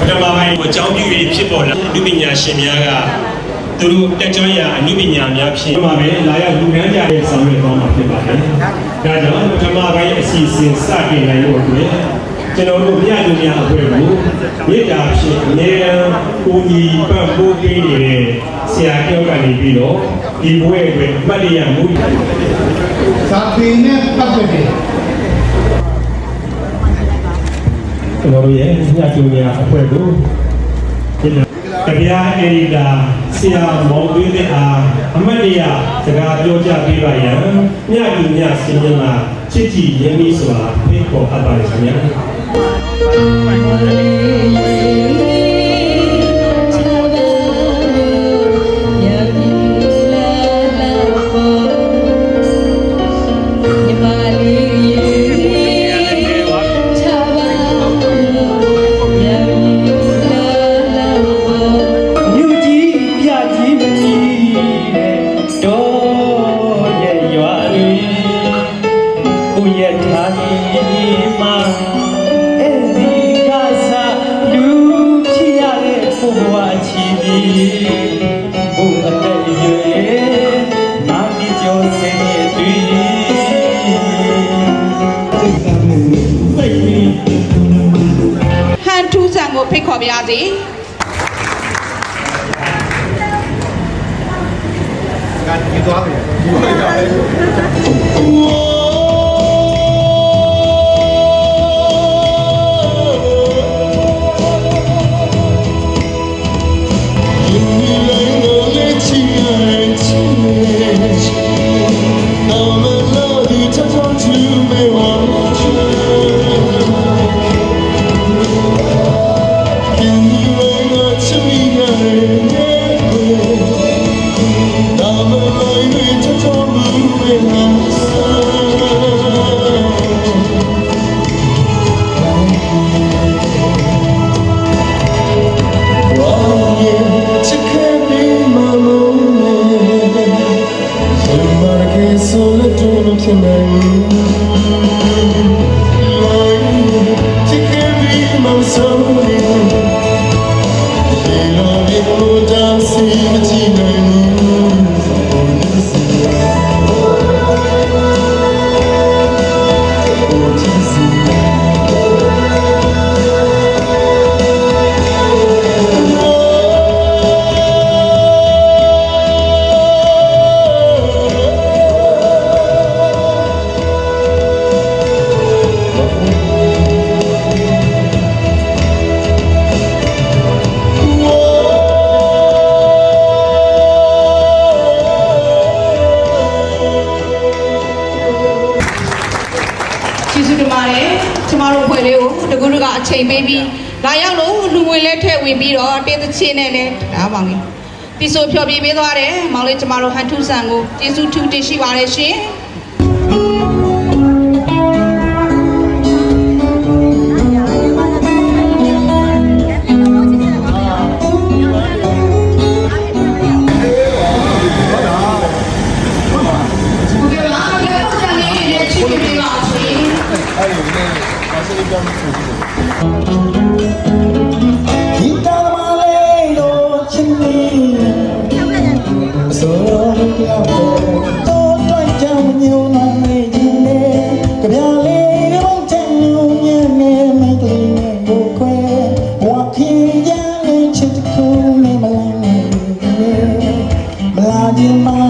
ပထမပိုင်းအကြောင်းပြုပြီးဖြစ်ပေါ်လာအနုပညာရှင်များကသူတို့တက်ကြွရာအနုပညာများဖြင့်ဒီမှာပဲလာရောက်လူငန်းကြတဲ့ဆောင်ရွက်သွားမှာဖြစ်ပါတယ်။ဒါကြောင့်ပထမပိုင်းအစီအစဉ်စတင်နိုင်လို့အတွက်ကျွန်တော်တို့မြတ်လူများအဖွဲ့ကိုမေတ္တာဖြင့်အမြဲတမ်းကိုကြီးပံ့ပိုးပေးနေတဲ့ဆရာကျောင်းကနေပြီးတော့ဒီဘဝအတွက်အမှတ်တရမှုစာပေနဲ့ပတ်သက်တယ် ကျွန် တော်တို့ရဲ့ညတူများအဖွဲ့ကိုဒီလိုကြပြားအရီတာဆရာမောင်သွေးတဲ့အားအမတ်တရစကားပြောကြပေးပါရန်ညတူညစင်ကြမှာချစ်ကြည်ရင်းနှီးစွာဖိတ်ခေါ်အပ်ပါတယ်ခင်ဗျာ န်ထူးဆန်ကိုဖိတ်ခေါ်ပါရစေကဒီသွားတယ် So tonight. Like, ကျမတို့ဖွဲ့လေးကိုတကူတကအချိန်ပေးပြီးလာရောက်လို့လူငွေလဲထည့်ဝင်ပြီးတော့တင်းသချင်းနဲ့လည်းဒါပါလေ။တီဆိုဖြော်ပြပေးသွားတယ်။မောင်လေးကျမတို့ဟန်ထူးဆန်ကိုကျေးဇူးထူးတင်ရှိပါတယ်ရှင်။ ကြတဲ့